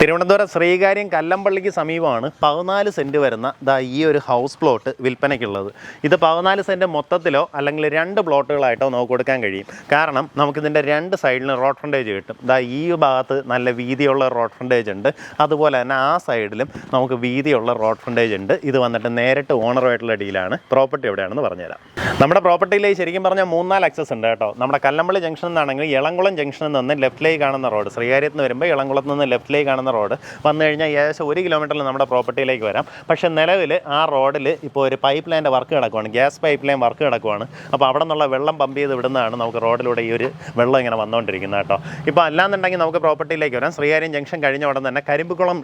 തിരുവനന്തപുരം ശ്രീകാര്യം കല്ലമ്പള്ളിക്ക് സമീപമാണ് പതിനാല് സെന്റ് വരുന്ന ദാ ഈ ഒരു ഹൗസ് പ്ലോട്ട് വിൽപ്പനയ്ക്കുള്ളത്. ഇത് പതിനാല് സെന്റ് മൊത്തത്തിലോ അല്ലെങ്കിൽ രണ്ട് പ്ലോട്ടുകളായിട്ടോ നമുക്ക് കൊടുക്കാൻ കഴിയും. കാരണം നമുക്കിതിന്റെ രണ്ട് സൈഡിലും റോഡ് ഫ്രണ്ടേജ് കിട്ടും. ദാ ഈ ഭാഗത്ത് നല്ല വീതിയുള്ള റോഡ് ഫ്രണ്ടേജ് ഉണ്ട്. അതുപോലെ തന്നെ ആ സൈഡിലും നമുക്ക് വീതിയുള്ള റോഡ് ഫ്രണ്ടേജ് ഉണ്ട്. ഇത് വന്നിട്ട് നേരിട്ട് ഓണറുമായിട്ടുള്ള ഡീലാണ് പ്രോപ്പർട്ടി എവിടെയാണെന്ന് പറഞ്ഞുതരാം. നമ്മുടെ പ്രോപ്പർട്ടിയിലേക്ക് ശരിക്കും പറഞ്ഞാൽ മൂന്നാൽ അക്സസ് ഉണ്ട് കേട്ടോ. നമ്മുടെ കല്ലമ്പള്ളി ജംഗ്ഷനിൽ നിന്നാണെങ്കിൽ ഇളംകുളം ജംഗ്ഷനിൽ നിന്ന് ലെഫ്റ്റിലേക്ക് കാണുന്ന റോഡ് ശ്രീകാര്യത്ത് നിന്ന് വരുമ്പോൾ ഇളംകുളത്ത് നിന്ന് ലെഫ്റ്റിലേക്ക് കാണുന്ന റോഡ്. വന്നു കഴിഞ്ഞാൽ ഏകദേശം ഒരു കിലോമീറ്ററിൽ നമ്മുടെ പ്രോപ്പർട്ടിയിലേക്ക് വരാം. പക്ഷേ നിലവിൽ ആ റോഡിൽ ഇപ്പോൾ ഒരു പൈപ്പ് ലൈന്റെ വർക്ക് കിടക്കുവാണ്. ഗ്യാസ് പൈപ്പ് ലൈൻ വർക്ക് കിടക്കുവാണ്. അപ്പോൾ അവിടെ നിന്നുള്ള വെള്ളം പമ്പ് ചെയ്ത് വിടുന്നതാണ് നമുക്ക് റോഡിലൂടെ ഈ ഒരു വെള്ളം ഇങ്ങനെ വന്നുകൊണ്ടിരിക്കുന്നത് കേട്ടോ. ഇപ്പോൾ അല്ലാന്നുണ്ടെങ്കിൽ നമുക്ക് പ്രോപ്പർട്ടിയിലേക്ക് വരാം. ശ്രീകാര്യം ജംഗ്ഷൻ കഴിഞ്ഞ ഉടൻ തന്നെ കരിമ്പുകുളം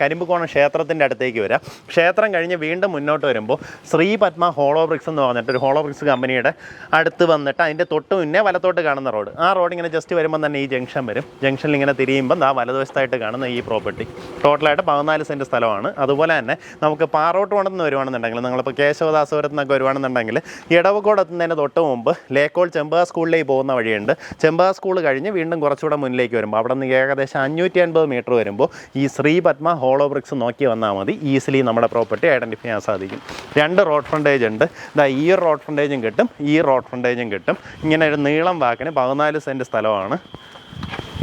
കരിമ്പുകോണം ക്ഷേത്രത്തിന്റെ അടുത്തേക്ക് വരാം. ക്ഷേത്രം കഴിഞ്ഞ് വീണ്ടും മുന്നോട്ട് വരുമ്പോൾ ശ്രീ പത്മ ഹോളോ ബ്രിക്സ് എന്ന് പറഞ്ഞിട്ട് ഒരു ഹോളോ ബ്രിക്സ് കമ്പനിയുടെ അടുത്ത് വന്നിട്ട് അതിന്റെ തൊട്ട് മുന്നേ വലത്തോട്ട് കാണുന്ന റോഡ്. ആ റോഡ് ഇങ്ങനെ ജസ്റ്റ് വരുമ്പോൾ തന്നെ ഈ ജംഗ്ഷൻ വരും. ജംഗ്ഷനിൽ ഇങ്ങനെ തിരിയുമ്പോൾ ആ വലതുവശത്തായിട്ട് കാണുന്ന പ്രോപ്പർട്ടി. ടോട്ടലായിട്ട് പതിനാല് സെന്റ് സ്ഥലമാണ്. അതുപോലെ തന്നെ നമുക്ക് പാറോട്ട് നിന്ന് വരുവാണെന്നുണ്ടെങ്കിൽ നിങ്ങളിപ്പോൾ കേശവദാസപുരത്ത് നിന്നൊക്കെ വരുവാണെന്നുണ്ടെങ്കിൽ ഇടവക്കോട് എത്തുന്നതിന് തൊട്ട് മുമ്പ് ലേക്കോൾ ചെമ്പക സ്കൂളിലേക്ക് പോകുന്ന വഴിയുണ്ട്. ചെമ്പക സ്കൂൾ കഴിഞ്ഞ് വീണ്ടും കുറച്ചുകൂടെ മുന്നിലേക്ക് വരുമ്പോൾ അവിടെ നിന്ന് ഏകദേശം അഞ്ഞൂറ്റി അൻപത് മീറ്റർ വരുമ്പോൾ ഈ ശ്രീ പത്മ ഹോളോ ബ്രിക്സ് നോക്കി വന്നാൽ മതി. ഈസിലി നമ്മുടെ പ്രോപ്പർട്ടി ഐഡന്റിഫൈ ചെയ്യാൻ സാധിക്കും. രണ്ട് റോഡ് ഫ്രണ്ടേജ് ഉണ്ട്. ഇതാ ഈ റോഡ് ഫ്രണ്ടേജും കിട്ടും ഈ റോഡ് ഫ്രണ്ടേജും കിട്ടും. ഇങ്ങനെ ഒരു നീളം വാക്കിന് പതിനാല് സെന്റ് സ്ഥലമാണ്.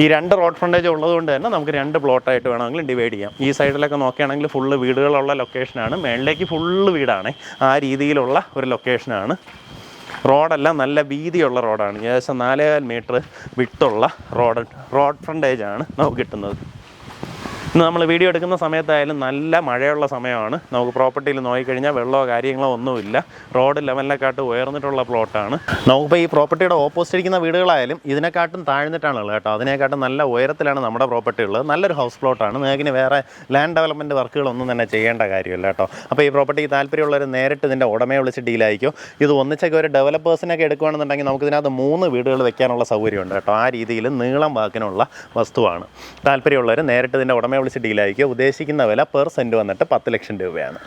ഈ രണ്ട് റോഡ് ഫ്രണ്ടേജ് ഉള്ളതുകൊണ്ട് തന്നെ നമുക്ക് രണ്ട് പ്ലോട്ടായിട്ട് വേണമെങ്കിലും ഡിവൈഡ് ചെയ്യാം. ഈ സൈഡിലൊക്കെ നോക്കുകയാണെങ്കിൽ ഫുള്ള് വീടുകളുള്ള ലൊക്കേഷനാണ് മേളിലേക്ക് ഫുള്ള് വീടാണ്. ആ രീതിയിലുള്ള ഒരു ലൊക്കേഷനാണ് റോഡെല്ലാം നല്ല വീതിയുള്ള റോഡാണ്. ഏകദേശം നാലേകാൽ മീറ്റർ വിട്ടുള്ള റോഡ് റോഡ് ഫ്രണ്ടേജാണ് നമുക്ക് കിട്ടുന്നത്. ഇന്ന് നമ്മൾ വീഡിയോ എടുക്കുന്ന സമയത്തായാലും നല്ല മഴയുള്ള സമയമാണ്. നമുക്ക് പ്രോപ്പർട്ടിയിൽ നോക്കിക്കഴിഞ്ഞാൽ വെള്ളമോ കാര്യങ്ങളോ ഒന്നുമില്ല. റോഡ് ലെവലിനെക്കാട്ട് ഉയർന്നിട്ടുള്ള പ്ലോട്ടാണ് നമുക്കിപ്പോൾ ഈ പ്രോപ്പർട്ടിയുടെ ഓപ്പോസിറ്റ് ഇരിക്കുന്ന വീടുകളായാലും ഇതിനെക്കാട്ടും താഴ്ന്നിട്ടാണുള്ളത് കേട്ടോ. അതിനെക്കാട്ടും നല്ല ഉയരത്തിലാണ് നമ്മുടെ പ്രോപ്പർട്ടി ഉള്ളത്. നല്ലൊരു ഹൗസ് പ്ലോട്ടാണ് നിങ്ങൾക്ക് വേറെ ലാൻഡ് ഡെവലപ്മെന്റ് വർക്കുകളൊന്നും തന്നെ ചെയ്യേണ്ട കാര്യമില്ല കേട്ടോ. അപ്പോൾ ഈ പ്രോപ്പർട്ടിക്ക് താല്പര്യമുള്ളവർ നേരിട്ട് ഇതിന്റെ ഉടമയെ വിളിച്ച് ഡീലായിരിക്കും ഇത് ഒന്നിച്ചൊക്കെ ഒരു ഡെവലപ്പേഴ്സിനൊക്കെ എടുക്കുകയാണെന്നുണ്ടെങ്കിൽ നമുക്ക് ഇതിനകത്ത് മൂന്ന് വീടുകൾ വെക്കാനുള്ള സൗകര്യമുണ്ട് കേട്ടോ. ആ രീതിയിൽ നീളം വാക്കിനുള്ള വസ്തുവാണ്. താല്പര്യമുള്ളവർ നേരിട്ട് ഇതിന്റെ ഉടമയെ വിളിച്ച് ഡീലായിരിക്കും ഉദ്ദേശിക്കുന്ന വില പെർ സെന്റ് വന്നിട്ട് പത്ത് ലക്ഷം രൂപയാണ്.